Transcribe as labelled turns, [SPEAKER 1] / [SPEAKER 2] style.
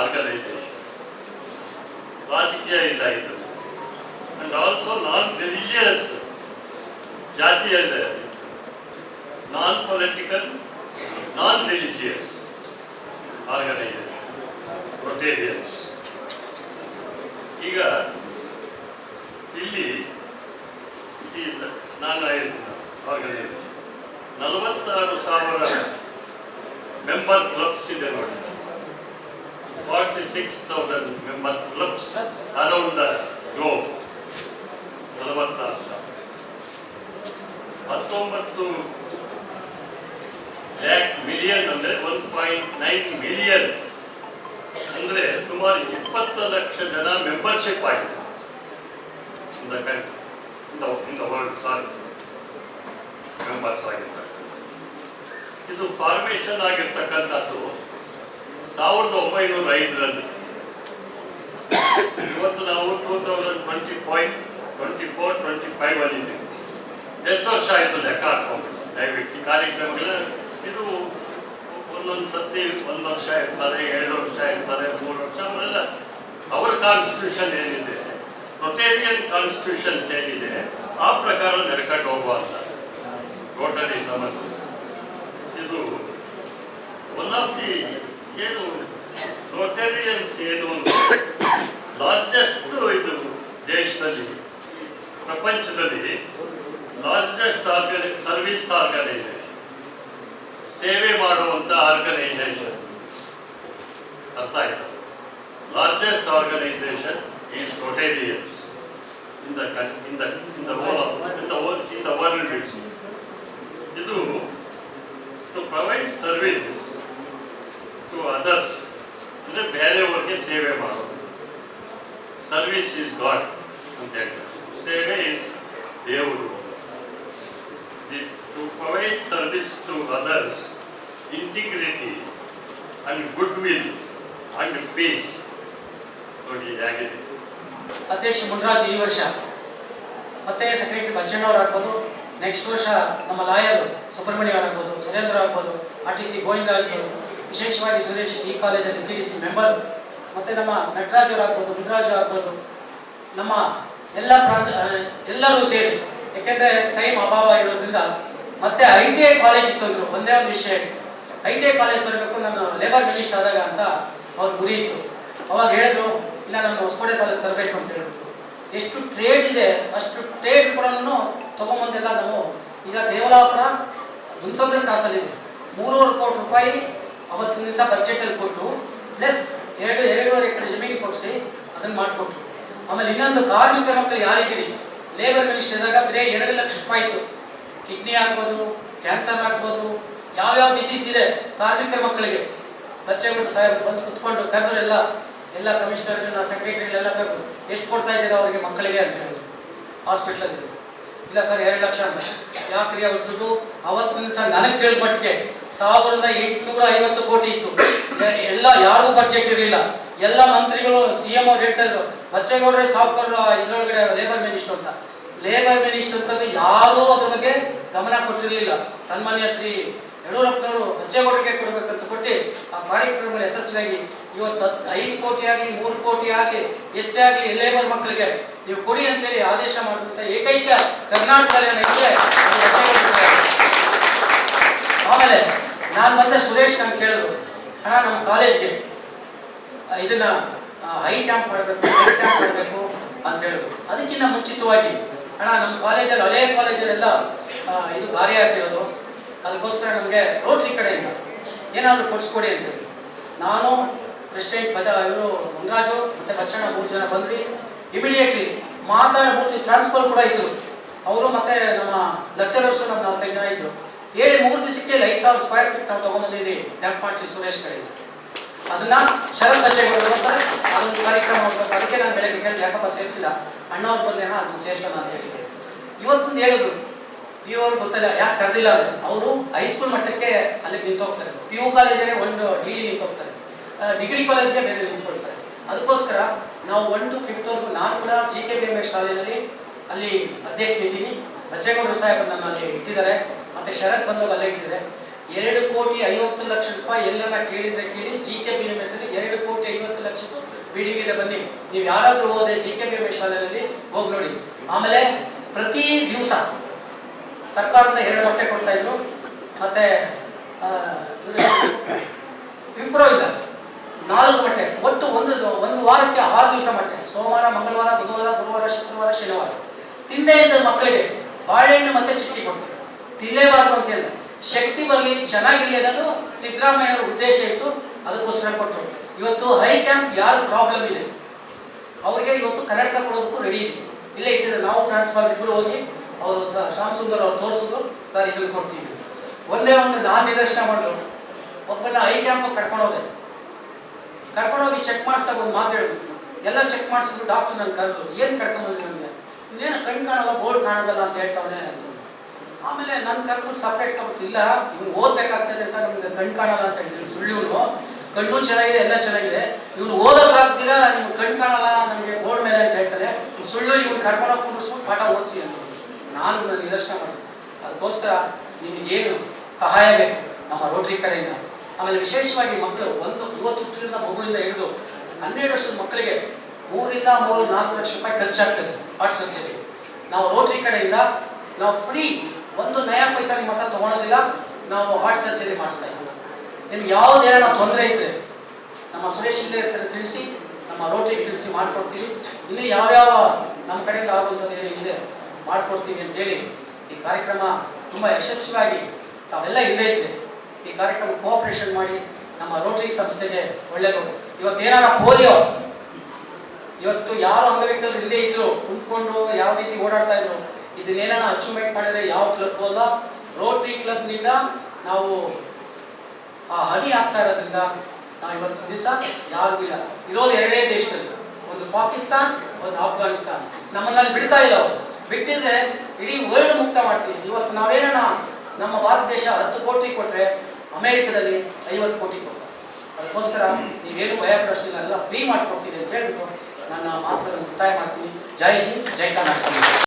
[SPEAKER 1] Organisation ರಾಜಕೀಯ ಇಲ್ಲ ಇದು. ಅಂಡ್ ಆಲ್ಸೋ ನಾನ್ ರಿಲಿಜಿಯಸ್ ಜಾತಿಯ non political non religious organisation Rotarians ಈಗ ಇಲ್ಲಿ ನಾನು ಆರ್ಗನೈಸೇಷನ್ ನಲವತ್ತಾರು ಸಾವಿರ ಮೆಂಬರ್ ಕ್ಲಬ್ಸ್ ಇದೆ ನೋಡಿ. Forty six thousand member clubs around the globe ನಲವತ್ತಾರು ಸಾವಿರ. ಹತ್ತೊಂಬತ್ತು ಲ್ಯಾಕ್ ಮಿಲಿಯನ್ ಅಂದರೆ ಒನ್ ಪಾಯಿಂಟ್ ನೈನ್ ಮಿಲಿಯನ್ ಅಂದರೆ ಸುಮಾರು ಇಪ್ಪತ್ತು ಲಕ್ಷ ಜನ ಮೆಂಬರ್ಶಿಪ್ ಆಗಿದೆ. In the country world sorry. Members ಆಗಿರ್ತಕ್ಕಂಥ. ಇದು ಫಾರ್ಮೇಷನ್ ಆಗಿರ್ತಕ್ಕಂಥದ್ದು ಸಾವಿರದ ಒಂಬೈನೂರ ಐದರಲ್ಲಿ ಇವತ್ತು ನಾವು two thousand twenty five twenty four twenty five ಅಲ್ಲಿ ಎಷ್ಟು ವರ್ಷ ಆಯಿತು ಲೆಕ್ಕ ಹಾಕೊಂಡು ದಯವಿಟ್ಟು ಕಾರ್ಯಕ್ರಮಗಳ ಇದು ಒಂದೊಂದು ಸರ್ತಿ ಒಂದು ವರ್ಷ ಇರ್ತಾರೆ, ಎರಡು ವರ್ಷ ಇರ್ತಾರೆ, ಮೂರು ವರ್ಷ, ಅವರೆಲ್ಲ ಅವರ ಕಾನ್ಸ್ಟಿಟ್ಯೂಷನ್ ಏನಿದೆ, ರೊಟೇರಿಯನ್ ಕಾನ್ಸ್ಟಿಟ್ಯೂಷನ್ಸ್ ಏನಿದೆ, ಆ ಪ್ರಕಾರ ನಡ್ಕೊಂಡು ಹೋಗುವ ಅಂತ. ರೋಟರಿ ಸಮಸ್ಯೆ ಇದು ಒನ್ ಆಫ್ ದಿ ಏನು? ರೋಟರಿಯನ್ಸ್ ಏನು ಲಾರ್ಜೆಸ್ಟ್ ಇದು ದೇಶದಲ್ಲಿ, ಪ್ರಪಂಚದಲ್ಲಿ ಲಾರ್ಜೆಸ್ಟ್ ಆರ್ಗನೈ ಸರ್ವಿಸ್ ಆರ್ಗನೈಸೇಷನ್ ಸೇವೆ ಮಾಡುವಂತ ಆರ್ಗನೈಸೇಷನ್ ಅರ್ಥ ಆಯ್ತು? Largest organisation is Rotarians in the in the in the in the in the ಇದು ಪ್ರೊವೈಡ್ ಸರ್ವಿಸ್ ಟು ಅದರ್ಸ್ ಅಂದರೆ ಬೇರೆಯವ್ರಿಗೆ ಸೇವೆ ಮಾಡೋದು ಸರ್ವಿಸ್ ಇಸ್ ಗಾಡ್ ಅಂತ ಹೇಳ್ತಾರೆ ಸೇವೆ ದೇವರು to provide service to others integrity and goodwill and peace ನೋಡಿ ಹೇಗಿದೆ
[SPEAKER 2] ಅಧ್ಯಕ್ಷ ಮುನ್ರಾಜ್ ಈ ವರ್ಷ ಮತ್ತೆ ಸೆಕ್ರೆಟರಿ ಬಚ್ಚಣ್ಣವ್ರು ಆಗ್ಬೋದು ನೆಕ್ಸ್ಟ್ ವರ್ಷ ನಮ್ಮ ಲಾಯರ್ ಸುಬ್ರಹ್ಮಣ್ಯ ಅವ್ರು ಆಗ್ಬೋದು ಸುರೇಂದ್ರ ಆಗ್ಬೋದು ಆರ್ ಟಿ ಸಿ ಗೋವಿಂದರಾಜ್ ಆಗ್ಬೋದು ವಿಶೇಷವಾಗಿ ಸುರೇಶ್ ಈ ಕಾಲೇಜಲ್ಲಿ ಸಿ ಡಿ ಸಿ ಮೆಂಬರ್ ಮತ್ತೆ ನಮ್ಮ ನಟರಾಜರು ಆಗ್ಬೋದು ಮುನ್ರಾಜು ಆಗ್ಬೋದು ನಮ್ಮ ಎಲ್ಲ ಪ್ರಾಂಚ ಎಲ್ಲರೂ ಸೇರಿ. ಯಾಕೆಂದರೆ ಟೈಮ್ ಅಭಾವ ಇರೋದ್ರಿಂದ ಮತ್ತೆ ಐ ಟಿ ಐ ಕಾಲೇಜ್ ತಂದ್ರು, ಒಂದೇ ಒಂದು ವಿಷಯ ಇತ್ತು ಐ ಟಿ ಐ ಕಾಲೇಜ್ ತರಬೇಕು, ನಾನು ಲೇಬರ್ ಮಿನಿಸ್ಟರ್ ಆದಾಗ ಅಂತ ಅವ್ರ ಗುರಿ ಇತ್ತು. ಅವಾಗ ಹೇಳಿದ್ರು, ಇಲ್ಲ, ನಾನು ಹೊಸಕೋಟೆ ತಾಲೂಕು ತರಬೇಕು ಅಂತ ಹೇಳ್ಬಿಟ್ಟು ಎಷ್ಟು ಟ್ರೇಡ್ ಇದೆ, ಅಷ್ಟು ಟ್ರೇಡ್ ಕೂಡ ತೊಗೊಂಬಂದೆಲ್ಲ ನಾವು. ಈಗ ದೇವಲಾಪುರ, ದುನ್ಸಂದ್ರ ಕ್ರಾಸಲ್ಲಿದೆ ಮೂರುವರೆ ಕೋಟಿ ರೂಪಾಯಿ ಅವತ್ತಿನ ದಿವಸ ಬಜೆಟಲ್ಲಿ ಕೊಟ್ಟು ಪ್ಲಸ್ ಎರಡು, ಎರಡೂವರೆ ಎಕರೆ ಜಮೀನು ಕೊಡಿಸಿ ಅದನ್ನು ಮಾಡಿಕೊಟ್ರು. ಆಮೇಲೆ ಇನ್ನೊಂದು ಕಾರ್ಮಿಕ ಮಕ್ಕಳು ಯಾರಿಗಿರಿ ಲೇಬರ್ ಮಿನಿಸ್ಟರ್ ಇದ್ದಾಗ ಬರೀ ಎರಡು ಲಕ್ಷ ರೂಪಾಯಿ ಇತ್ತು. ಕಿಡ್ನಿ ಆಗ್ಬೋದು ಕ್ಯಾನ್ಸರ್ ಆಗ್ಬೋದು, ಯಾವ್ಯಾವ ಡಿಸೀಸ್ ಇದೆ ಕಾರ್ಮಿಕರ ಮಕ್ಕಳಿಗೆ? ಬಚ್ಚೇಗೌಡ ಸಾಹೇಬ್ ಬಂದು ಕುತ್ಕೊಂಡು ಕರೆದ್ರು ಎಲ್ಲ ಎಲ್ಲ ಕಮಿಷನರ್ಗಳನ್ನ ಸೆಕ್ರೆಟರಿಗಳೆಲ್ಲ ಕರೆದು ಎಷ್ಟು ಕೊಡ್ತಾ ಇದ್ದೀರಾ ಅವರಿಗೆ ಮಕ್ಕಳಿಗೆ? ಅಂತ ಹೇಳಿದ್ರು. ಹಾಸ್ಪಿಟ್ಲಲ್ಲಿ ಇಲ್ಲ ಸರ್, ಎರಡು ಲಕ್ಷ. ಅಂತ ಯಾಕ್ರಿ ಅವ್ರ ದುಡ್ಡು? ಅವತ್ತಿನ ದಿವಸ ನನಗೆ ತಿಳಿದ ಮಟ್ಟಿಗೆ ಸಾವಿರದ ಎಂಟುನೂರ ಐವತ್ತು ಕೋಟಿ ಇತ್ತು. ಎಲ್ಲ ಯಾರಿಗೂ ಬಜೆಟ್ ಇರಲಿಲ್ಲ ಎಲ್ಲ ಮಂತ್ರಿಗಳು, ಸಿ ಎಂ ಅವ್ರು ಹೇಳ್ತಾ ಇದ್ರು, ಬಚ್ಚೇಗೌಡ್ರೆ ಸಾವುಕಾರರು ಇದ್ರೊಳಗಡೆ ಲೇಬರ್ ಮಿನಿಸ್ಟರ್ ಅಂತ. ಲೇಬರ್ ಮಿನಿಸ್ಟರ್ ಅಂತ ಯಾರೂ ಅದ್ರ ಬಗ್ಗೆ ಗಮನ ಕೊಟ್ಟಿರಲಿಲ್ಲ. ಸನ್ಮಾನ್ಯ ಶ್ರೀ ಯಡಿಯೂರಪ್ಪನವರು ಬಚ್ಚೇಗೌಡರಿಗೆ ಕೊಡಬೇಕಂತ ಕೊಟ್ಟು ಆ ಕಾರ್ಯಕ್ರಮ ಯಶಸ್ವಿಯಾಗಿ ಇವತ್ತು ಐದು ಕೋಟಿ ಆಗಲಿ, ಮೂರು ಕೋಟಿ ಆಗಲಿ, ಎಷ್ಟೇ ಆಗಲಿ ಲೇಬರ್ ಮಕ್ಕಳಿಗೆ ನೀವು ಕೊಡಿ ಅಂತೇಳಿ ಆದೇಶ ಮಾಡುವಂತ ಏಕೈಕ ಕರ್ನಾಟಕದಲ್ಲಿ ಆಮೇಲೆ ನಾನು ಬಂದ ಸುರೇಶ್ ನಾನು ಕೇಳಿದ್ರು, ಅಣ್ಣ, ನಮ್ಮ ಕಾಲೇಜ್ಗೆ ಇದನ್ನ ಹೈ ಕ್ಯಾಂಪ್ ಮಾಡಬೇಕು ಹೈ ಕ್ಯಾಂಪ್ ಮಾಡಬೇಕು ಅಂತ ಹೇಳಿದ್ರು. ಅದಕ್ಕಿಂತ ಮುಂಚಿತವಾಗಿ, ಅಣ್ಣ, ನಮ್ಮ ಕಾಲೇಜಲ್ಲಿ ಹಳೆಯ ಕಾಲೇಜಲ್ಲೆಲ್ಲ ಇದು ಗಾರಿ ಆಗ್ತಿರೋದು ಅದಕ್ಕೋಸ್ಕರ ನಮಗೆ ರೋಟ್ರಿ ಕಡೆಯಿಂದ ಏನಾದರೂ ಕೊಡಿಸ್ಕೊಡಿ ಅಂತ ಹೇಳಿ ನಾನು, ಪ್ರೆಸಿಡೆಂಟ್ ಪದ, ಇವರು ಮುನ್ರಾಜು ಮತ್ತು ಲಕ್ಷಣ ಮೂರು ಜನ ಬಂದ್ವಿ. ಇಮಿಡಿಯೇಟ್ಲಿ ಮಾತಾಡಿ ಜನ ಟ್ರಾನ್ಸ್ಫರ್ ಕೂಡ ಇದ್ರು ಅವರು ಮತ್ತೆ ನಮ್ಮ ಲೆಕ್ಚರರ್ಸ್ ನಮ್ಮ ನಾಲ್ಕೈದು ಜನ ಇದ್ರು. ಹೇಳಿ ಮೂರು ದಿವಸಕ್ಕೆ ಐದು ಸಾವಿರ ಸ್ಕ್ವೇರ್ ಫೀಟ್ ನಾವು ತಗೊಂಡಿದ್ದೀವಿ ಡಂಪ್ ಮಾಡಿಸಿ ಸುರೇಶ್ ಕಡೆಯಿಂದ. ಅದನ್ನ ಶರತ್ ಬಚ್ಚೇಗೌಡರು ಅಂತಾರೆ ಅದೊಂದು ಕಾರ್ಯಕ್ರಮ ಅದಕ್ಕೆ ನಾನು ಬೆಳಗ್ಗೆ ಕೇಳಿದೆ, ಯಾಕಪ್ಪ ಸೇರಿಸಿಲ್ಲ? ಅಣ್ಣವ್ರು ಬಂದೇನ ಅದನ್ನ ಸೇರಿಸೋಣ ಅಂತ ಹೇಳಿದೆ ಇವತ್ತೊಂದು ಹೇಳಿದ್ರು ಪಿ ಯು ಅವ್ರಿಗೆ ಗೊತ್ತಿಲ್ಲ, ಯಾಕೆ ಕರೆದಿಲ್ಲ ಅವರು ಅವರು ಹೈಸ್ಕೂಲ್ ಮಟ್ಟಕ್ಕೆ ಅಲ್ಲಿಗೆ ನಿಂತೋಗ್ತಾರೆ ಪಿ ಯು ಕಾಲೇಜಲ್ಲಿ ಒಂದು ಡಿ ನಿಂತೋಗ್ತಾರೆ ಡಿಗ್ರಿ ಕಾಲೇಜ್ಗೆ ಬೇರೆ ನಿಂತ್ಕೊಳ್ತಾರೆ. ಅದಕ್ಕೋಸ್ಕರ ನಾವು ಒನ್ ಟು ಫಿಫ್ತ್ವರೆಗೂ ನಾನು ಕೂಡ G K B M S ಶಾಲೆಯಲ್ಲಿ ಅಲ್ಲಿ ಅಧ್ಯಕ್ಷನಿದ್ದೀನಿ. ಸಾಹೇಬ್ ನನ್ನ ಅಲ್ಲಿ ಇಟ್ಟಿದ್ದಾರೆ. ಮತ್ತೆ ಶರತ್ ಬಂದವರು ಅಲ್ಲೇ ಇಟ್ಟಿದ್ದಾರೆ. ಎರಡು ಕೋಟಿ ಐವತ್ತು ಲಕ್ಷ ರೂಪಾಯಿ ಎಲ್ಲರ ಕೇಳಿದ್ರೆ ಕೇಳಿ G K B M S ಅಲ್ಲಿ ಎರಡು ಕೋಟಿ ಐವತ್ತು ಲಕ್ಷಕ್ಕೂ ಬಿಡಿಗಿದೆ ಬನ್ನಿ. ನೀವು ಯಾರಾದರೂ ಹೋದೆ ಜಿ ಕೆ ಬಿ ಶಾಲೆಯಲ್ಲಿ ಹೋಗಿ ನೋಡಿ. ಆಮೇಲೆ ಪ್ರತಿ ದಿವಸ ಸರ್ಕಾರದ ಎರಡು ಮೊಟ್ಟೆ ಕೊಡ್ತಾ ಇದ್ರು. ಮತ್ತೆ ಇಂಪ್ರೂವ್ ಇಲ್ಲ. ನಾಲ್ಕು ಮಟ್ಟೆ, ಒಟ್ಟು ಒಂದು ಒಂದು ವಾರಕ್ಕೆ ಆರು ದಿವಸ ಮಟ್ಟೆ, ಸೋಮವಾರ, ಮಂಗಳವಾರ, ಬುಧವಾರ, ಗುರುವಾರ, ಶುಕ್ರವಾರ, ಶನಿವಾರ. ತಿಂದೇ ಇದ್ದ ಮಕ್ಕಳಿಗೆ ಬಾಳೆಹಣ್ಣು ಮತ್ತೆ ಚಿಕ್ಕಿ ಕೊಡ್ತಾರೆ. ತಿನ್ನಲೇಬಾರ್ದು ಅಂತ ಇಲ್ಲ ಶಕ್ತಿ ಬರಲಿ, ಚೆನ್ನಾಗಿರಲಿ ಅನ್ನೋದು ಸಿದ್ದರಾಮಯ್ಯವ್ರ ಉದ್ದೇಶ ಇತ್ತು. ಅದಕ್ಕೋಸ್ಕರ ಕೊಟ್ಟರು. ಇವತ್ತು ಹೈ ಕ್ಯಾಂಪ್ ಯಾರು ಪ್ರಾಬ್ಲಮ್ ಇದೆ ಅವ್ರಿಗೆ ಇವತ್ತು ಕನ್ನಡಕ ಕೊಡೋದಕ್ಕೂ ರೆಡಿ ಇದೆ. ಇಲ್ಲೇ ಇಟ್ಟಿದ್ರೆ ನಾವು ಟ್ರಾನ್ಸ್ಫಾರ್ ಇಬ್ಬರು ಹೋಗಿ ಅವರು ಶ್ಯಾಮ್ ಸುಂದರ್ ಅವ್ರು ತೋರಿಸಿದ್ರು. ಸರ್ ಇದನ್ನು ಕೊಡ್ತೀವಿ. ಒಂದೇ ಒಂದು ನಾನು ನಿದರ್ಶನ ಮಾಡಿದ್ರು ಒಬ್ಬನ ಹೈ ಕ್ಯಾಂಪ್ ಕರ್ಕೊಂಡು ಹೋದೆ. ಚೆಕ್ ಮಾಡಿಸ್ದಾಗ ಒಂದು ಮಾತು ಹೇಳಿದ್ರು ಎಲ್ಲ ಚೆಕ್ ಮಾಡಿಸಿದ್ರು ಡಾಕ್ಟರ್ ನನ್ನ ಕರೆದ್ರು, ಏನು ಕರ್ಕೊಂಬಂದ್ರಿ ನಮಗೆ? ಇನ್ನೇನು ಕಣ್ ಕಾಣಲ್ಲ ಬೋರ್ಡ್ ಕಾಣೋದಲ್ಲ ಅಂತ ಹೇಳ್ತಾವನೆ ಅಂತ. ಆಮೇಲೆ ನನ್ನ ಕರ್ಕೊಂಡು ಸಪ್ರೇಟ್ ಕಂಪ್ಸ್ ಇಲ್ಲ, ಇವ್ನು ಓದ್ಬೇಕಾಗ್ತದೆ ಅಂತ ನಮ್ಗೆ ಕಣ್ ಕಾಣಲ್ಲ ಅಂತ ಹೇಳಿದ್ರು. ಸುಳ್ಳು ಇವನು. ಕಣ್ಣು ಚೆನ್ನಾಗಿದೆ, ಎಲ್ಲ ಚೆನ್ನಾಗಿದೆ. ಇವನು ಓದೋಕ್ಕಾಗ್ತೀರಾ ನಿಮ್ಗೆ ಕಣ್ ಕಾಣಲ್ಲ ನನಗೆ ಬೋರ್ಡ್ ಮೇಲೆ ಅಂತ ಹೇಳ್ತಾರೆ. ಸುಳ್ಳು ಇವ್ನು ಕರ್ಕೊಂಡೋಗಿ ಕುಂಡಿಸ್ಬಿಟ್ಟು ಪಾಠ ಓದಿಸಿ ಅಂತ. ನಾನು ನನ್ನ ನಿದರ್ಶನ ಮಾಡಿದೆ. ಅದಕ್ಕೋಸ್ಕರ ನಿಮಗೇನು ಸಹಾಯ ಬೇಕು? ನಮ್ಮ ರೋಟ್ರಿ ಕಡೆಯಿಂದ. ಆಮೇಲೆ ವಿಶೇಷವಾಗಿ ಮಕ್ಕಳು ಒಂದು ಮೂವತ್ತು ಹುಟ್ಟಿನಿಂದ ಮಗುವಿಂದ ಹಿಡಿದು ಹನ್ನೆರಡು ವರ್ಷದ ಮಕ್ಕಳಿಗೆ ಮೂರಿಂದ ಮೂರು ನಾಲ್ಕು ಲಕ್ಷ ರೂಪಾಯಿ ಖರ್ಚಾಗ್ತದೆ ಹಾರ್ಟ್ ಸರ್ಜರಿ ನಾವು ರೋಟರಿ ಕಡೆಯಿಂದ ನಾವು ಫ್ರೀ ಒಂದು ನಯಾ ಪೈಸಾ ನಿಮ್ಮ ಹತ್ರ ತೊಗೊಳೋದಿಲ್ಲ, ನಾವು ಹಾರ್ಟ್ ಸರ್ಜರಿ ಮಾಡಿಸ್ತಾ ಇದ್ದೀವಿ. ನಿಮ್ಗೆ ಯಾವುದೇನೋ ತೊಂದರೆ ಇದ್ದರೆ ನಮ್ಮ ಸುರೇಶ್ ಇಲ್ಲೇ ಇರ್ತಾರೆ ತಿಳಿಸಿ, ನಮ್ಮ ರೋಟರಿ ತಿಳಿಸಿ ಮಾಡಿಕೊಡ್ತೀವಿ. ಇನ್ನೂ ಯಾವ್ಯಾವ ನಮ್ಮ ಕಡೆಯಿಂದ ಆಗುವಂಥದ್ದು ಏನೇನಿದೆ ಮಾಡಿಕೊಡ್ತೀವಿ ಅಂತೇಳಿ ಈ ಕಾರ್ಯಕ್ರಮ ತುಂಬ ಯಶಸ್ವಿಯಾಗಿ ತಾವೆಲ್ಲ ಇಲ್ಲೇ ಇದ್ರೆ ಈ ಕಾರ್ಯಕ್ರಮ ಕೋಆಪರೇಷನ್ ಮಾಡಿ ನಮ್ಮ ರೋಟರಿ ಸಂಸ್ಥೆಗೆ ಒಳ್ಳೆಯದು ಇವತ್ತೇನಾರ ಪೋಲಿಯೋ ಇವತ್ತು ಯಾರು ಅಂಗವಿಕಲರು ಇಲ್ಲೇ ಇದ್ರು, ಕುಂತ್ಕೊಂಡು ಯಾವ ರೀತಿ ಓಡಾಡ್ತಾ ಇದ್ರು ಇದನ್ನೇನಾರ ಅಚೀವ್ಮೆಂಟ್ ಮಾಡಿದ್ರೆ ಯಾವ ಕ್ಲಬ್ ಹೋದ? ರೋಟರಿ ಕ್ಲಬ್ನಿಂದ ನಾವು ಆ ಹನಿ ಆಗ್ತಾ ಇರೋದ್ರಿಂದ ನಾವು ಇವತ್ತು ದಿವಸ ಯಾರು ಇಲ್ಲ. ಇರೋದು ಎರಡೇ ದೇಶದಲ್ಲಿ. ಒಂದು ಪಾಕಿಸ್ತಾನ್, ಒಂದು ಆಫ್ಘಾನಿಸ್ತಾನ್. ನಮ್ಮನ್ನಲ್ಲಿ ಬಿಡ್ತಾ ಇಲ್ಲ ಬಿಟ್ಟಿದ್ರೆ ಇಡೀ ವರ್ಲ್ಡ್ ಮುಕ್ತ ಮಾಡ್ತೀವಿ. ಇವತ್ತು ನಾವೇನ ನಮ್ಮ ಭಾರತ ದೇಶ ಹತ್ತು ಕೋಟಿ ಕೊಟ್ಟರೆ ಅಮೇರಿಕದಲ್ಲಿ ಐವತ್ತು ಕೋಟಿ ಕೊಡ್ತಾರೆ. ಅದಕ್ಕೋಸ್ಕರ ನೀವೇನು ಭಯ ಎಲ್ಲ ಫ್ರೀ ಮಾಡಿಕೊಡ್ತೀವಿ ಅಂತ ಹೇಳ್ಬಿಟ್ಟು ನನ್ನ ಮಾತುಗಳನ್ನು ಮುಕ್ತಾಯ ಮಾಡ್ತೀನಿ. ಜೈ ಹಿಂದ್ ಜೈ ಕರ್ನಾಟಕ.